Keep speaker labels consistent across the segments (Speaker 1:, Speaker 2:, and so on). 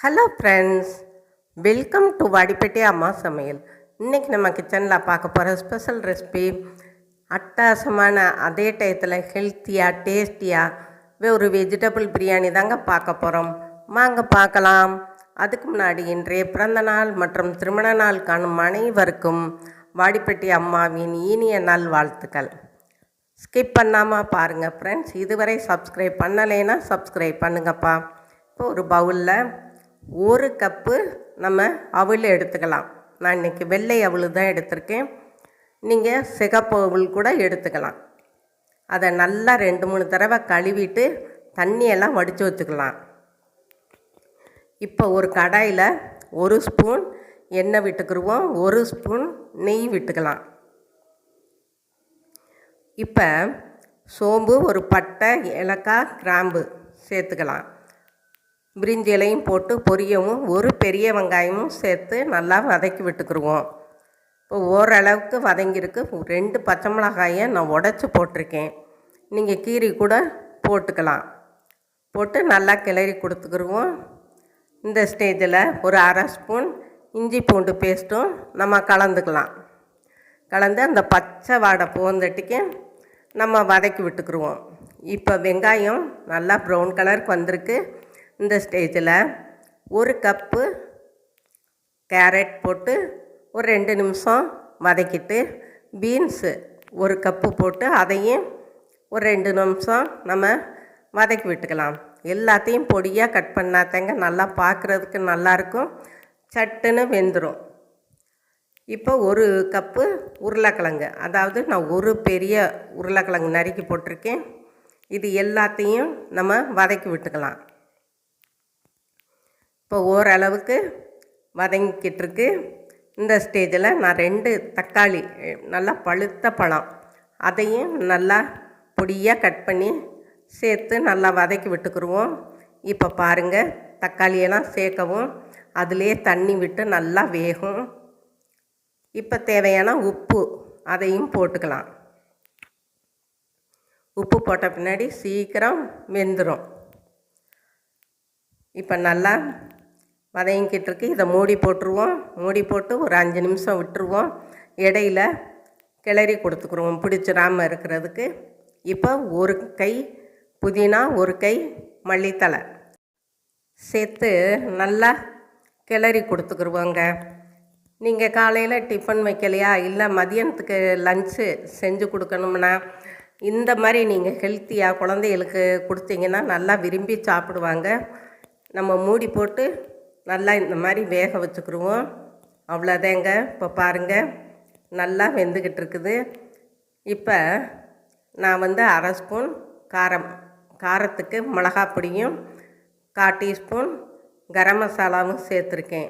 Speaker 1: Hello friends welcome to Vadipettai அம்மா சமையல் இன்றைக்கி நம்ம கிச்சனில் பார்க்க போகிற ஸ்பெஷல் ரெசிபி அட்டாசமான அதே டயத்தில் ஹெல்த்தியாக டேஸ்டியாக ஒரு வெஜிடபிள் பிரியாணி தாங்க பார்க்க போகிறோம் வாங்க பார்க்கலாம். அதுக்கு முன்னாடி இன்றைய பிறந்த நாள் மற்றும் திருமண நாள் காணும் அனைவருக்கும் வாடிப்பட்டி அம்மாவின் இனிய நாள் வாழ்த்துக்கள். ஸ்கிப் பண்ணாமல் பாருங்கள் ஃப்ரெண்ட்ஸ் இதுவரை சப்ஸ்கிரைப் பண்ணலைன்னா சப்ஸ்கிரைப் பண்ணுங்கப்பா. இப்போ ஒரு பவுலில் ஒரு கப்பு நம்ம அவல் எடுத்துக்கலாம். நான் இன்றைக்கி வெள்ளை அவல் தான் எடுத்திருக்கேன். நீங்கள் சிகப்பு அவள் கூட எடுத்துக்கலாம். அதை நல்லா ரெண்டு மூணு தடவை கழுவிட்டு தண்ணியெல்லாம் வடித்து வச்சுக்கலாம். இப்போ ஒரு கடாயில் ஒரு ஸ்பூன் எண்ணெய் விட்டுக்கிருவோம். ஒரு ஸ்பூன் நெய் விட்டுக்கலாம். இப்போ சோம்பு ஒரு பட்டை ஏலக்காய் கிராம்பு சேர்த்துக்கலாம். பிரிஞ்சிலையும் போட்டு பொரியவும் ஒரு பெரிய வெங்காயமும் சேர்த்து நல்லா வதக்கி விட்டுக்குருவோம். இப்போ ஓரளவுக்கு வதங்கியிருக்கு. ரெண்டு பச்சை மிளகாயை நான் உடச்சி போட்டிருக்கேன். நீங்கள் கீரி கூட போட்டுக்கலாம். போட்டு நல்லா கிளறி கொடுத்துக்குருவோம். இந்த ஸ்டேஜில் ஒரு அரை ஸ்பூன் இஞ்சி பூண்டு பேஸ்ட்டும் நம்ம கலந்துக்கலாம். கலந்து அந்த பச்சை வாடை போந்தட்டிக்கு நம்ம வதக்கி விட்டுக்குருவோம். இப்போ வெங்காயம் நல்லா ப்ரௌன் கலருக்கு வந்திருக்கு. இந்த ஸ்டேஜில் ஒரு கப்பு கேரட் போட்டு ஒரு ரெண்டு நிமிஷம் வதக்கிட்டு பீன்ஸு ஒரு கப்பு போட்டு அதையும் ஒரு ரெண்டு நிமிஷம் நம்ம வதக்கி விட்டுக்கலாம். எல்லாத்தையும் பொடியாக கட் பண்ணாதங்க நல்லா பார்க்குறதுக்கு நல்லாயிருக்கும் சட்டுன்னு வெந்துடும் இப்போ ஒரு கப்பு உருளைக்கிழங்கு. அதாவது நான் ஒரு பெரிய உருளைக்கிழங்கு நறுக்கி போட்டிருக்கேன். இது எல்லாத்தையும் நம்ம வதக்கி விட்டுக்கலாம். இப்போ ஓரளவுக்கு வதங்கிக்கிட்டு இருக்கு இந்த ஸ்டேஜில் நான் ரெண்டு தக்காளி நல்லா பழுத்த பழம் அதையும் நல்லா பொடியாக கட் பண்ணி சேர்த்து நல்லா வதக்கி விட்டுக்குருவோம். இப்போ பாருங்கள் தக்காளியெல்லாம் சேர்க்கவும் அதிலே தண்ணி விட்டு நல்லா வேகும். இப்போ தேவையான உப்பு அதையும் போட்டுக்கலாம். உப்பு போட்ட பின்னாடி சீக்கிரம் வெந்துடும் இப்போ நல்லா வதங்கிக்கிட்டு இருக்கு இதை மூடி போட்டுருவோம். மூடி போட்டு ஒரு அஞ்சு நிமிஷம் விட்டுருவோம். இடையில கிளறி கொடுத்துக்குருவோம். பிடிச்சிடாமல் இருக்கிறதுக்கு. இப்போ ஒரு கை புதினா ஒரு கை மல்லித்தலை சேர்த்து நல்லா கிளறி கொடுத்துக்குருவோங்க. நீங்கள் காலையில் டிஃபன் வைக்கலையா? இல்லை மதியானத்துக்கு லஞ்சு செஞ்சு கொடுக்கணும்னா? இந்த மாதிரி நீங்கள் ஹெல்த்தியாக குழந்தைகளுக்கு கொடுத்தீங்கன்னா நல்லா விரும்பி சாப்பிடுவாங்க. நம்ம மூடி போட்டு நல்லா இந்த மாதிரி வேக வச்சுக்கிடுவோம் அவ்வளோதாங்க. இப்போ பாருங்கள் நல்லா வெந்துக்கிட்டு இருக்குது இப்போ நான் வந்து அரை ஸ்பூன் காரம் காரத்துக்கு மிளகாப் பொடியும் கால் டீஸ்பூன் கரம் மசாலாவும் சேர்த்துருக்கேன்.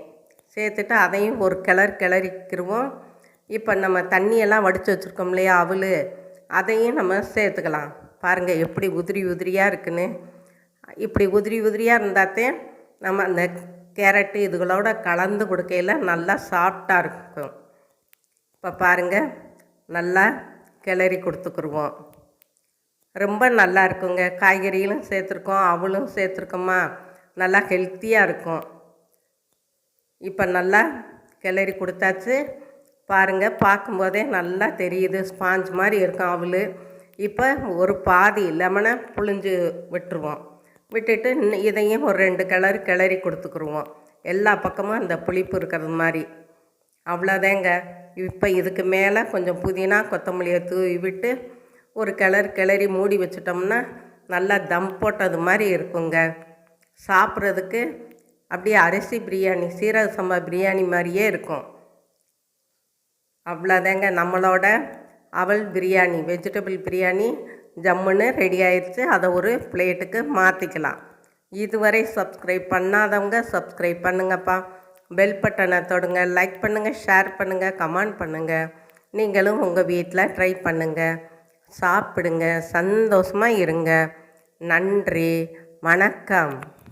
Speaker 1: சேர்த்துட்டு அதையும் ஒரு கிளறு கிளறிக்கிடுவோம் இப்போ நம்ம தண்ணியெல்லாம் வடித்து வச்சுருக்கோம் இல்லையா அவள் அதையும் நம்ம சேர்த்துக்கலாம். பாருங்கள் எப்படி உதிரி உதிரியாக இருக்குன்னு. இப்படி உதிரி உதிரியாக இருந்தாத்தே நம்ம அந்த கேரட்டு இதுகளோட கலந்து கொடுக்கையில் நல்லா சாஃப்டாக இருக்கும். இப்போ பாருங்கள் நல்லா கிளறி கொடுத்துக்குருவோம். ரொம்ப நல்லா இருக்குங்க. காய்கறிகளும் சேர்த்துருக்கோம் அவளும் சேர்த்துருக்கோமா நல்லா ஹெல்த்தியாக இருக்கும். இப்போ நல்லா கிளறி கொடுத்தாச்சு. பாருங்கள் பார்க்கும்போதே நல்லா தெரியுது. ஸ்பாஞ்ச் மாதிரி இருக்கும் அவள். இப்போ ஒரு பாதி லெமனை புழிஞ்சு விட்டுருவோம். விட்டுட்டு இதையும் ஒரு ரெண்டு கிளறு கிளறி கொடுத்துக்குருவோம். எல்லா பக்கமும் அந்த புளிப்பு இருக்கிறது மாதிரி. அவ்வளோதாங்க. இப்போ இதுக்கு மேலே கொஞ்சம் புதினா கொத்தமல்லியை தூவி விட்டு ஒரு கிளறு கிளறி மூடி வச்சிட்டோம்னா நல்லா தம் போட்டது மாதிரி இருக்குங்க. சாப்பிட்றதுக்கு அப்படியே அரிசி பிரியாணி சீரக சம்பா பிரியாணி மாதிரியே இருக்கும். அவ்வளோதாங்க. நம்மளோட அவல் பிரியாணி வெஜிடபிள் பிரியாணி ஜம்முன்னு ரெடி ஆயிடுச்சு அதை ஒரு பிளேட்டுக்கு மாற்றிக்கலாம் இதுவரை சப்ஸ்கிரைப் பண்ணாதவங்க சப்ஸ்கிரைப் பண்ணுங்கப்பா. பெல் பட்டனை தொடுங்க. லைக் பண்ணுங்கள் ஷேர் பண்ணுங்கள் கமெண்ட் பண்ணுங்கள் நீங்களும் உங்கள் வீட்டில் ட்ரை பண்ணுங்கள் சாப்பிடுங்க. சந்தோஷமாக இருங்க. நன்றி. வணக்கம்.